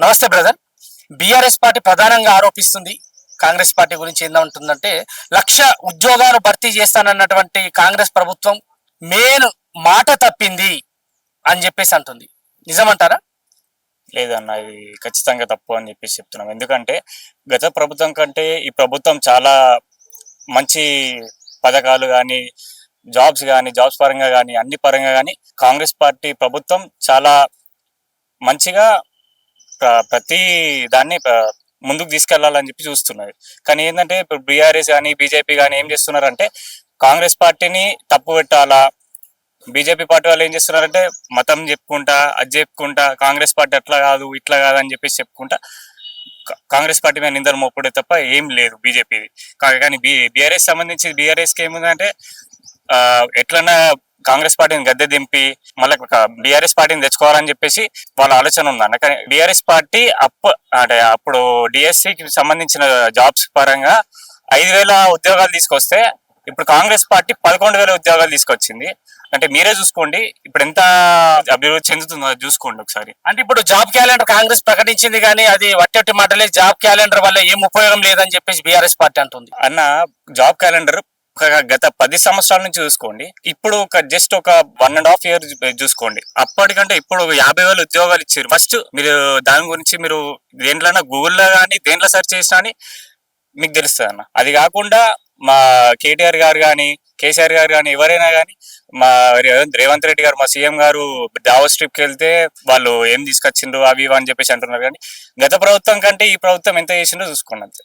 నమస్తే brother. BRS party ప్రధానంగా ఆరోపిస్తుంది. Congress party గురించి ఏందంటుందంటే లక్ష ఉద్యోగాలు భర్తీ చేస్తానన్నటువంటి కాంగ్రెస్ ప్రభుత్వం మెయిన్ మాట తప్పింది అని చెప్పేసి అంటుంది. నిజమంటారా? లేదన్న ఇది ఖచ్చితంగా తప్పు అని చెప్పేసి చెప్తున్నాం. ఎందుకంటే గత ప్రభుత్వం కంటే ఈ ప్రభుత్వం చాలా మంచి పథకాలు కానీ జాబ్స్ కానీ జాబ్స్ పరంగా కానీ అన్ని పరంగా కానీ కాంగ్రెస్ పార్టీ ప్రభుత్వం చాలా మంచిగా ప్రతి దాన్ని ముందుకు తీసుకెళ్ళాలని చెప్పి చూస్తున్నది కానీ ఏంటంటే ఇప్పుడు బీఆర్ఎస్ కానీ బీజేపీ కానీ ఏం చేస్తున్నారంటే కాంగ్రెస్ పార్టీని తప్పు పెట్టాలా? బీజేపీ పార్టీ వాళ్ళు ఏం చేస్తున్నారంటే మతం చెప్పుకుంటా అది చెప్పుకుంటా కాంగ్రెస్ పార్టీ అట్లా కాదు ఇట్లా కాదు అని చెప్పేసి చెప్పుకుంటా కాంగ్రెస్ పార్టీ మీద నిందలు మోపుడే తప్ప ఏం లేదు బీజేపీది. కానీ బీ బీఆర్ఎస్ సంబంధించి బీఆర్ఎస్కి ఏముందంటే ఎట్లన్నా కాంగ్రెస్ పార్టీని గద్దె దింపి మళ్ళీ బీఆర్ఎస్ పార్టీని తెచ్చుకోవాలని చెప్పేసి వాళ్ళ ఆలోచన ఉందన్న కానీ బీఆర్ఎస్ పార్టీ అప్పు అంటే అప్పుడు డిఎస్సికి సంబంధించిన జాబ్స్ పరంగా ఐదు వేల ఉద్యోగాలు తీసుకొస్తే ఇప్పుడు కాంగ్రెస్ పార్టీ పదకొండు వేల ఉద్యోగాలు తీసుకొచ్చింది. అంటే మీరే చూసుకోండి ఇప్పుడు ఎంత అభివృద్ధి చెందుతుందో చూసుకోండి ఒకసారి. అంటే ఇప్పుడు జాబ్ క్యాలెండర్ కాంగ్రెస్ ప్రకటించింది కానీ అది వట్టటి మాటలే జాబ్ క్యాలెండర్ వల్ల ఏం ఉపయోగం లేదని చెప్పేసి బీఆర్ఎస్ పార్టీ అంటుంది. అన్న జాబ్ క్యాలెండర్ ఒక గత పది సంవత్సరాల నుంచి చూసుకోండి. ఇప్పుడు ఒక జస్ట్ ఒక వన్ అండ్ హాఫ్ ఇయర్ చూసుకోండి. అప్పటికంటే ఇప్పుడు యాభై వేల ఉద్యోగాలు ఇచ్చారు. ఫస్ట్ మీరు దాని గురించి మీరు దేంట్లోనా గూగుల్లో కానీ దేంట్లో సెర్చ్ చేసినా అని మీకు తెలుస్తుంది అన్న అది కాకుండా మా కేటీఆర్ గారు కానీ కేసీఆర్ గారు కానీ ఎవరైనా కానీ మా రేవంత్ రేవంత్ రెడ్డి గారు మా సీఎం గారు దావోస్ ట్రిప్ వెళ్తే వాళ్ళు ఏం తీసుకొచ్చిండ్రు అవి ఇవి అని చెప్పేసి అంటున్నారు. కానీ గత ప్రభుత్వం కంటే ఈ ప్రభుత్వం ఎంత చేసిండో చూసుకోండి అంతే.